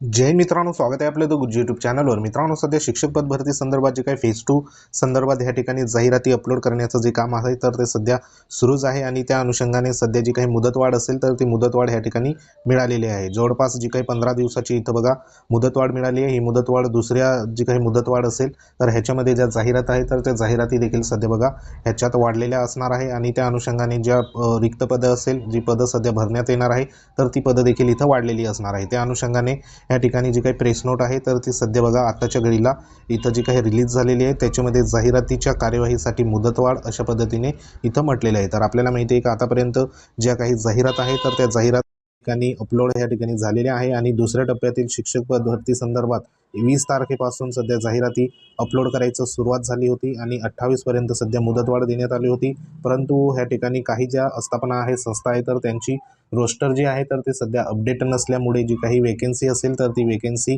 जय मित्रांनो स्वागत आहे आपलं तो यूट्यूब चॅनलवर मित्रांनो सध्या शिक्षक पद भरती संदर्भात जे काही फेज टू संदर्भात ह्या ठिकाणी जाहिराती अपलोड करण्याचं जे काम आहे तर ते सध्या सुरूच आहे आणि त्या अनुषंगाने सध्या जी काही मुदतवाढ असेल तर ती मुदतवाढ ह्या ठिकाणी मिळालेली आहे. जवळपास जी काही पंधरा दिवसाची इथं बघा मुदतवाढ मिळाली आहे. ही मुदतवाढ दुसऱ्या जी काही मुदतवाढ असेल तर ह्याच्यामध्ये ज्या जाहिरात आहे तर त्या जाहिराती देखील सध्या बघा ह्याच्यात वाढलेल्या असणार आहे आणि त्या अनुषंगाने ज्या रिक्त पदं असेल जी पदं सध्या भरण्यात येणार आहे तर ती पदं देखील इथं वाढलेली असणार आहे. त्या अनुषंगाने या ठिकाणी जी काही प्रेस नोट आहे तर ती सध्या बघा आत्ताच्या घडीला. इथं जी काही रिलीज झालेली आहे त्याच्यामध्ये जाहिरातीच्या कार्यवाहीसाठी मुदतवाढ अशा पद्धतीने इथं म्हटलेलं आहे. तर आपल्याला माहिती आहे का आतापर्यंत ज्या काही जाहिरात आहे तर त्या जाहिरात ठिकाणी अपलोड या ठिकाणी झालेले आहे आणि दुसऱ्या टप्प्यातील शिक्षक पद भरती संदर्भात वीस तारखेपासून सध्या जाहिराती अपलोड करायचं सुरुवात झाली होती आणि अठ्ठावीसपर्यंत सध्या मुदतवाढ देण्यात आली होती. परंतु ह्या ठिकाणी काही ज्या आस्थापना आहे संस्था आहे तर त्यांची रोस्टर जी आहे तर ते सध्या अपडेट नसल्यामुळे जी काही वेकेन्सी असेल तर ती वेकेन्सी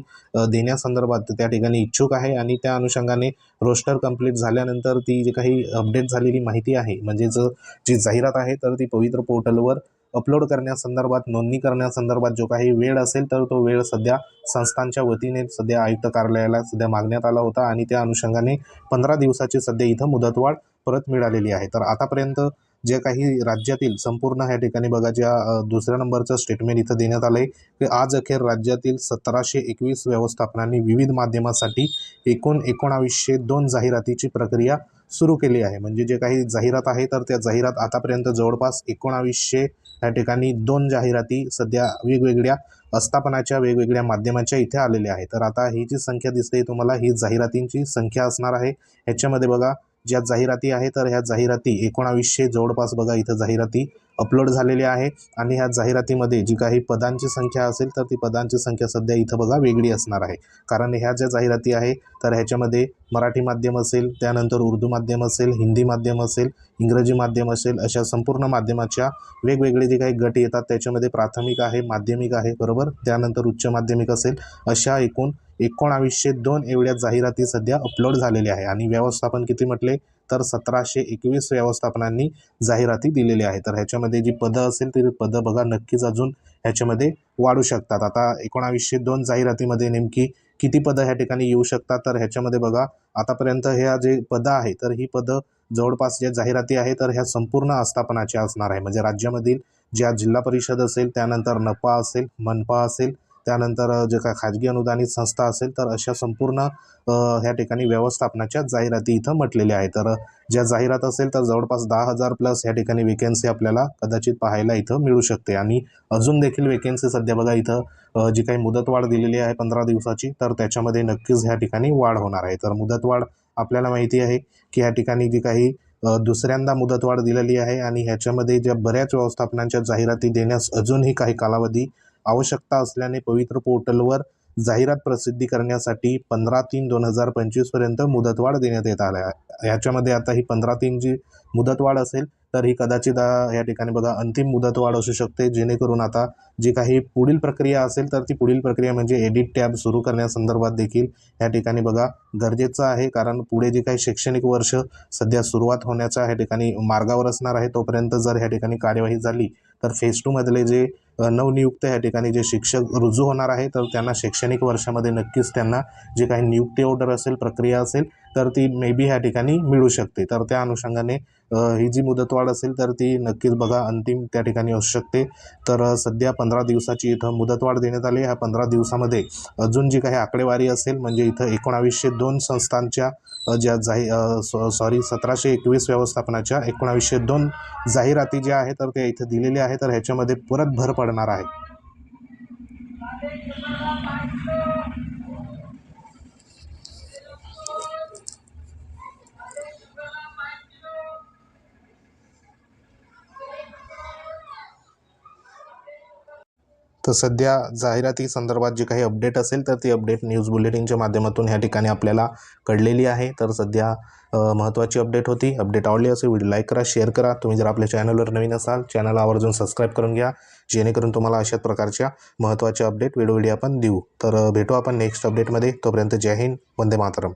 देण्यासंदर्भात त्या ठिकाणी इच्छुक आहे आणि त्या अनुषंगाने रोस्टर कंप्लीट झाल्यानंतर ती जी काही अपडेट झालेली माहिती आहे म्हणजेच जी जाहिरात आहे तर ती पवित्र पोर्टलवर अपलोड करण्यासंदर्भात नोंदणी करण्यासंदर्भात जो काही वेळ असेल तर तो वेळ सध्या संस्थांच्या वतीने सध्या आयुक्त कार्यालयाला सध्या मागण्यात आला होता आणि त्या अनुषंगाने पंधरा दिवसाची सध्या इथं मुदतवाढ परत मिळालेली आहे. तर आतापर्यंत जे काही राज्यातील संपूर्ण ह्या ठिकाणी बघा ज्या दुसऱ्या नंबरचं स्टेटमेंट इथं देण्यात आलं आहे की आज अखेर राज्यातील सतराशे एकवीस व्यवस्थापनांनी विविध माध्यमासाठी एकूण एकोणावीसशे दोन जाहिरातीची प्रक्रिया सुरू केली आहे. म्हणजे जे काही जाहिरात आहे तर त्या जाहिरात आतापर्यंत जवळपास एकोणावीसशे या ठिकाणी दोन जाहिराती सध्या वेगवेगळ्या आस्थापनाच्या वेगवेगळ्या माध्यमाच्या इथे आलेल्या आहेत. तर आता ही जी संख्या दिसते तुम्हाला ही जाहिरातींची संख्या असणार आहे. ह्याच्यामध्ये बघा ज्या जाहिराती आहे तर ह्या जाहिराती एकोणावीसशे जवळपास बघा इथं जाहिराती अपलोड झालेली आहे. आणि ह्या जाहिरातीमध्ये जी काही पदांची संख्या असेल तर ती पदांची संख्या सध्या इथं बघा वेगळी असणार आहे. कारण ह्या ज्या जाहिराती आहे तर ह्याच्यामध्ये मराठी माध्यम असेल त्यानंतर उर्दू माध्यम असेल हिंदी माध्यम असेल इंग्रजी माध्यम असेल अशा संपूर्ण माध्यमाच्या वेगवेगळे जे काही गट येतात त्याच्यामध्ये प्राथमिक आहे माध्यमिक आहे बरोबर? त्यानंतर उच्च माध्यमिक असेल अशा एकूण एकोणावीसशे दोन एवढ्या जाहिराती सध्या अपलोड झालेल्या आहे. आणि व्यवस्थापन किती म्हटले? तर सतराशे एकवीस व्यवस्थापनांनी जाहिराती दिलेल्या आहे तर ह्याच्यामध्ये जी पदं असेल ती पदं बघा नक्कीच अजून ह्याच्यामध्ये वाढू शकतात. आता एकोणावीसशे दोन जाहिरातीमध्ये नेमकी किती पदं ह्या ठिकाणी येऊ शकतात? तर ह्याच्यामध्ये बघा आतापर्यंत ह्या जे पदं आहे तर ही पदं जवळपास ज्या जाहिराती आहे तर ह्या संपूर्ण आस्थापनाच्या असणार आहे. म्हणजे राज्यामधील ज्या जिल्हा परिषद असेल त्यानंतर नपा असेल मनपा असेल त्यानंतर जे काय खाजगी अनुदानित संस्था असेल तर अशा संपूर्ण ह्या ठिकाणी व्यवस्थापनाच्या जाहिराती इथं म्हटलेल्या आहे तर ज्या जाहिरात असेल तर जवळपास दहा हजार प्लस ह्या ठिकाणी वेकेन्सी आपल्याला कदाचित पाहायला इथं मिळू शकते. आणि अजून देखील वेकेन्सी सध्या बघा इथं जी काही मुदतवाढ दिलेली आहे पंधरा दिवसाची तर त्याच्यामध्ये नक्कीच ह्या ठिकाणी वाढ होणार आहे. तर मुदतवाढ आपल्याला माहिती आहे की ह्या ठिकाणी जी काही दुसऱ्यांदा मुदतवाढ दिलेली आहे आणि ह्याच्यामध्ये ज्या बऱ्याच व्यवस्थापनांच्या जाहिराती देण्यास अजूनही काही कालावधी आवश्यकता असल्याने पवित्र पोर्टलवर जाहिरात प्रसिद्धी करण्यासाठी पंधरा तीन दोन हजार पंचवीसपर्यंत मुदतवाढ देण्यात येत आल्या. आहे ह्याच्यामध्ये आता ही पंधरा तीन जी मुदतवाढ असेल तर ही कदाचित या ठिकाणी बघा अंतिम मुदतवाढ असू शकते. जेणेकरून आता जी काही पुढील प्रक्रिया असेल तर ती पुढील प्रक्रिया म्हणजे एडिट टॅब सुरू करण्यासंदर्भात देखील या ठिकाणी बघा गरजेचं आहे. कारण पुढे जे काही शैक्षणिक वर्ष सध्या सुरुवात होण्याच्या ह्या ठिकाणी मार्गावर असणार आहे तोपर्यंत जर ह्या ठिकाणी कार्यवाही झाली तर फेज टूमधले जे नवनियुक्त ह्या ठिकाणी जे शिक्षक रुजू होणार आहे तर त्यांना शैक्षणिक वर्षामध्ये नक्कीच त्यांना जे काही नियुक्ती ऑर्डर असेल प्रक्रिया असेल तर ती मे बी ह्या ठिकाणी मिळू शकते. तर त्या अनुषंगाने ही जी मुदतवाढ असेल तर ती नक्कीच बघा अंतिम त्या ठिकाणी असू शकते. तर सध्या पंधरा दिवसाची इथं मुदतवाढ देण्यात आली ह्या पंधरा दिवसामध्ये अजून जी काही आकडेवारी असेल म्हणजे इथं एकोणावीसशे दोन संस्थांच्या ज्या जाही सॉरी सतराशे एकवीस व्यवस्थापनाच्या एकोणावीसशे दोन जाहिराती ज्या आहेत तर त्या इथं दिलेल्या आहेत. तर ह्याच्यामध्ये परत भर पडणार आहे. तर सध्या जाहिराती संदर्भात जे काही अपडेट असेल तर ती अपडेट न्यूज बुलेटिनच्या माध्यमातून ह्या ठिकाणी आपल्याला कळलेली आहे. तर सध्या महत्त्वाची अपडेट होती. अपडेट आवडली असेल व्हिडिओ लाईक करा शेअर करा. तुम्ही जर आपल्या चॅनलवर नवीन असाल चॅनल आवर्जून सबस्क्राईब करून घ्या. जेणेकरून तुम्हाला अशाच प्रकारच्या महत्त्वाच्या अपडेट वेळोवेळी आपण देऊ. तर भेटू आपण नेक्स्ट अपडेटमध्ये तोपर्यंत जय हिंद वंदे मातरम.